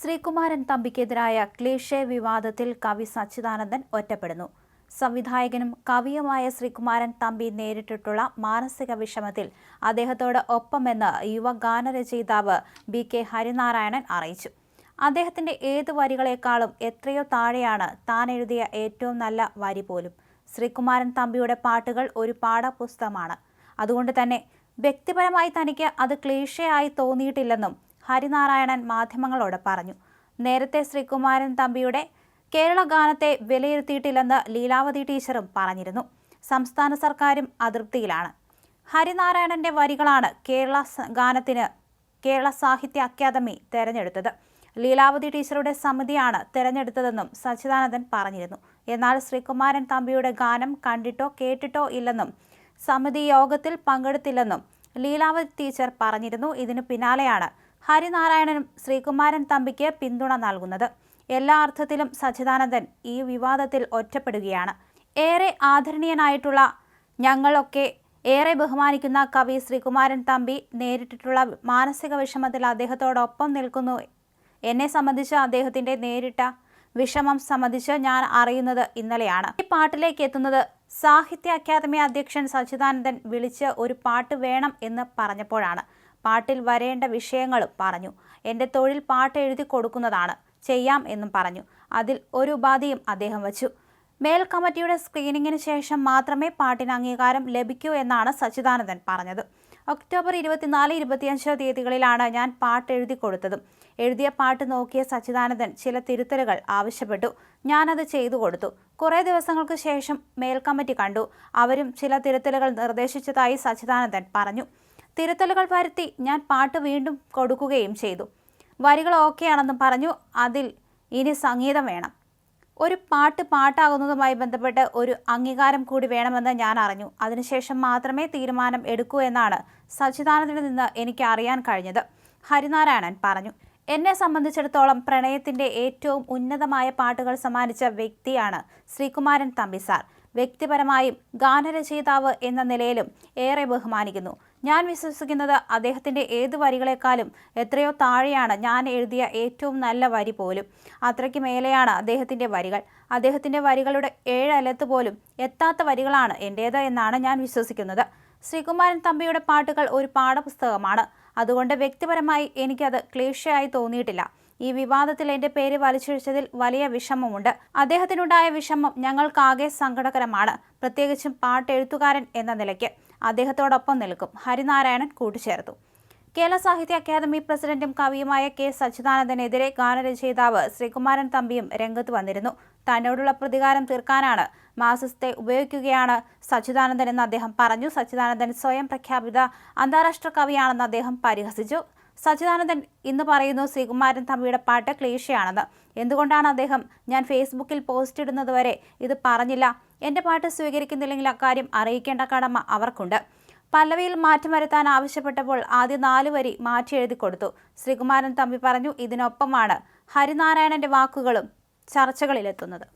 Sreekumaran തമ്പിക്കെതിരായ cliché വിവാദത്തിൽ കവി സച്ചിദാനന്ദൻ ഒറ്റപ്പെടുന്നു. സംവിധായകനും കവിയുമായ ശ്രീകുമാരൻ തമ്പി നേരിട്ടിട്ടുള്ള മാനസിക വിഷമത്തിൽ അദ്ദേഹത്തോട് ഒപ്പമെന്ന് യുവ ഗാനരചയിതാവ് ബി കെ ഹരിനാരായണൻ അറിയിച്ചു. അദ്ദേഹത്തിന്റെ ഏത് വരികളെക്കാളും എത്രയോ താഴെയാണ് താൻ എഴുതിയ ഏറ്റവും നല്ല വരി പോലും. ശ്രീകുമാരൻ തമ്പിയുടെ പാട്ടുകൾ ഒരു പാഠപുസ്തകമാണ്. അതുകൊണ്ട് തന്നെ വ്യക്തിപരമായി തനിക്ക് അത് ക്ലീഷയായി തോന്നിയിട്ടില്ലെന്നും ഹരിനാരായണൻ മാധ്യമങ്ങളോട് പറഞ്ഞു. നേരത്തെ ശ്രീകുമാരൻ തമ്പിയുടെ കേരള ഗാനത്തെ വിലയിരുത്തിയിട്ടില്ലെന്ന് ലീലാവതി ടീച്ചറും പറഞ്ഞിരുന്നു. സംസ്ഥാന സർക്കാരും അതൃപ്തിയിലാണ്. ഹരിനാരായണന്റെ വരികളാണ് കേരള ഗാനത്തിന് കേരള സാഹിത്യ അക്കാദമി തെരഞ്ഞെടുത്തത്. ലീലാവതി ടീച്ചറുടെ സമിതിയാണ് തെരഞ്ഞെടുത്തതെന്നും സച്ചിദാനന്ദൻ പറഞ്ഞിരുന്നു. എന്നാൽ ശ്രീകുമാരൻ തമ്പിയുടെ ഗാനം കണ്ടിട്ടോ കേട്ടിട്ടോ ഇല്ലെന്നും സമിതി യോഗത്തിൽ പങ്കെടുത്തില്ലെന്നും ലീലാവതി ടീച്ചർ പറഞ്ഞിരുന്നു. ഇതിനു പിന്നാലെയാണ് ഹരിനാരായണനും ശ്രീകുമാരൻ തമ്പിക്ക് പിന്തുണ നൽകുന്നത്. എല്ലാ അർത്ഥത്തിലും സച്ചിദാനന്ദൻ ഈ വിവാദത്തിൽ ഒറ്റപ്പെടുകയാണ്. ഏറെ ആദരണീയനായിട്ടുള്ള ഞങ്ങളൊക്കെ ഏറെ ബഹുമാനിക്കുന്ന കവി ശ്രീകുമാരൻ തമ്പി നേരിട്ടിട്ടുള്ള മാനസിക വിഷമത്തിൽ അദ്ദേഹത്തോടൊപ്പം നിൽക്കുന്നു. എന്നെ സംബന്ധിച്ച് അദ്ദേഹത്തിന്റെ നേരിട്ട വിഷമം സംബന്ധിച്ച് ഞാൻ അറിയുന്നത് ഇന്നലെയാണ്. ഈ പാട്ടിലേക്ക് എത്തുന്നത് സാഹിത്യ അക്കാദമി അധ്യക്ഷൻ സച്ചിദാനന്ദൻ വിളിച്ച് ഒരു പാട്ട് വേണം എന്ന് പറഞ്ഞപ്പോഴാണ്. പാട്ടിൽ വരേണ്ട വിഷയങ്ങളും പറഞ്ഞു. എന്റെ തൊഴിൽ പാട്ട് എഴുതി കൊടുക്കുന്നതാണ്. ചെയ്യാം എന്നും പറഞ്ഞു. അതിൽ ഒരു ഉപാധിയും അദ്ദേഹം വച്ചു. മേൽ കമ്മിറ്റിയുടെ സ്ക്രീനിങ്ങിന് ശേഷം മാത്രമേ പാട്ടിന് അംഗീകാരം ലഭിക്കൂ എന്നാണ് സച്ചിദാനന്ദൻ പറഞ്ഞത്. ഒക്ടോബർ ഇരുപത്തിനാല് ഇരുപത്തിയഞ്ച് തീയതികളിലാണ് ഞാൻ പാട്ട് എഴുതി കൊടുത്തതും. എഴുതിയ പാട്ട് നോക്കിയ സച്ചിദാനന്ദൻ ചില തിരുത്തലുകൾ ആവശ്യപ്പെട്ടു. ഞാനത് ചെയ്തു കൊടുത്തു. കുറേ ദിവസങ്ങൾക്ക് ശേഷം മേൽ കമ്മിറ്റി കണ്ടു. അവരും ചില തിരുത്തലുകൾ നിർദ്ദേശിച്ചതായി സച്ചിദാനന്ദൻ പറഞ്ഞു. തിരുത്തലുകൾ വരുത്തി ഞാൻ പാട്ട് വീണ്ടും കൊടുക്കുകയും ചെയ്തു. വരികൾ ഓക്കെയാണെന്നും പറഞ്ഞു. അതിൽ ഇനി സംഗീതം വേണം. ഒരു പാട്ട് പാട്ടാകുന്നതുമായി ബന്ധപ്പെട്ട് ഒരു അംഗീകാരം കൂടി വേണമെന്ന് ഞാൻ അറിഞ്ഞു. അതിനുശേഷം മാത്രമേ തീരുമാനം എടുക്കൂ എന്നാണ് സച്ചിദാനന്ദനിൽ നിന്ന് എനിക്ക് അറിയാൻ കഴിഞ്ഞത്. ഹരിനാരായണൻ പറഞ്ഞു. എന്നെ സംബന്ധിച്ചിടത്തോളം പ്രണയത്തിന്റെ ഏറ്റവും ഉന്നതമായ പാട്ടുകൾ സമ്മാനിച്ച വ്യക്തിയാണ് ശ്രീകുമാരൻ തമ്പി സാർ. വ്യക്തിപരമായും ഗാനരചയിതാവ് എന്ന നിലയിലും ഏറെ ബഹുമാനിക്കുന്നു. ഞാൻ വിശ്വസിക്കുന്നത് അദ്ദേഹത്തിന്റെ ഏത് വരികളെക്കാളും എത്രയോ താഴെയാണ് ഞാൻ എഴുതിയ ഏറ്റവും നല്ല വരി പോലും. അത്രയ്ക്ക് മേലെയാണ് അദ്ദേഹത്തിന്റെ വരികൾ. അദ്ദേഹത്തിന്റെ വരികളുടെ ഏഴലത്ത് പോലും എത്താത്ത വരികളാണ് എന്റേത് എന്നാണ് ഞാൻ വിശ്വസിക്കുന്നത്. ശ്രീകുമാരൻ തമ്പിയുടെ പാട്ടുകൾ ഒരു പാഠപുസ്തകമാണ്. അതുകൊണ്ട് വ്യക്തിപരമായി എനിക്കത് ക്ലേശയായി തോന്നിയിട്ടില്ല. ഈ വിവാദത്തിൽ എന്റെ പേര് വലിച്ചൊഴിച്ചതിൽ വലിയ വിഷമമുണ്ട്. അദ്ദേഹത്തിനുണ്ടായ വിഷമം ഞങ്ങൾക്കാകെ സങ്കടകരമാണ്. പ്രത്യേകിച്ചും പാട്ടെഴുത്തുകാരൻ എന്ന നിലയ്ക്ക് അദ്ദേഹത്തോടൊപ്പം നിൽക്കും. ഹരിനാരായണൻ കൂട്ടിച്ചേർത്തു. കേരള സാഹിത്യ അക്കാദമി പ്രസിഡന്റും കവിയുമായ കെ. സച്ചിദാനന്ദനെതിരെ ഗാനരചയിതാവ് ശ്രീകുമാരൻ തമ്പിയും രംഗത്ത് വന്നിരുന്നു. തന്നോടുള്ള പ്രതികാരം തീർക്കാനാണ് മാസത്തെ ഉപയോഗിക്കുകയാണ് സച്ചിദാനന്ദൻ എന്ന് അദ്ദേഹം പറഞ്ഞു. സച്ചിദാനന്ദൻ സ്വയം പ്രഖ്യാപിത അന്താരാഷ്ട്ര കവിയാണെന്ന് അദ്ദേഹം പരിഹസിച്ചു. സച്ചിദാനന്ദൻ ഇന്ന് പറയുന്നു ശ്രീകുമാരൻ തമ്പിയുടെ പാട്ട് ക്ലീശയാണെന്ന് എന്തുകൊണ്ടാണ് അദ്ദേഹം ഞാൻ ഫേസ്ബുക്കിൽ പോസ്റ്റ് ഇടുന്നത് വരെ ഇത് പറഞ്ഞില്ല? എന്റെ പാട്ട് സ്വീകരിക്കുന്നില്ലെങ്കിൽ അക്കാര്യം അറിയിക്കേണ്ട കടമ അവർക്കുണ്ട്. പല്ലവിയിൽ മാറ്റം വരുത്താൻ ആവശ്യപ്പെട്ടപ്പോൾ ആദ്യ നാല് വരി മാറ്റി എഴുതി കൊടുത്തു. ശ്രീകുമാരൻ തമ്പി പറഞ്ഞു ഇതിനൊപ്പമാണ് ഹരിനാരായണന്റെ വാക്കുകളും ചർച്ചകളിലെത്തുന്നത്.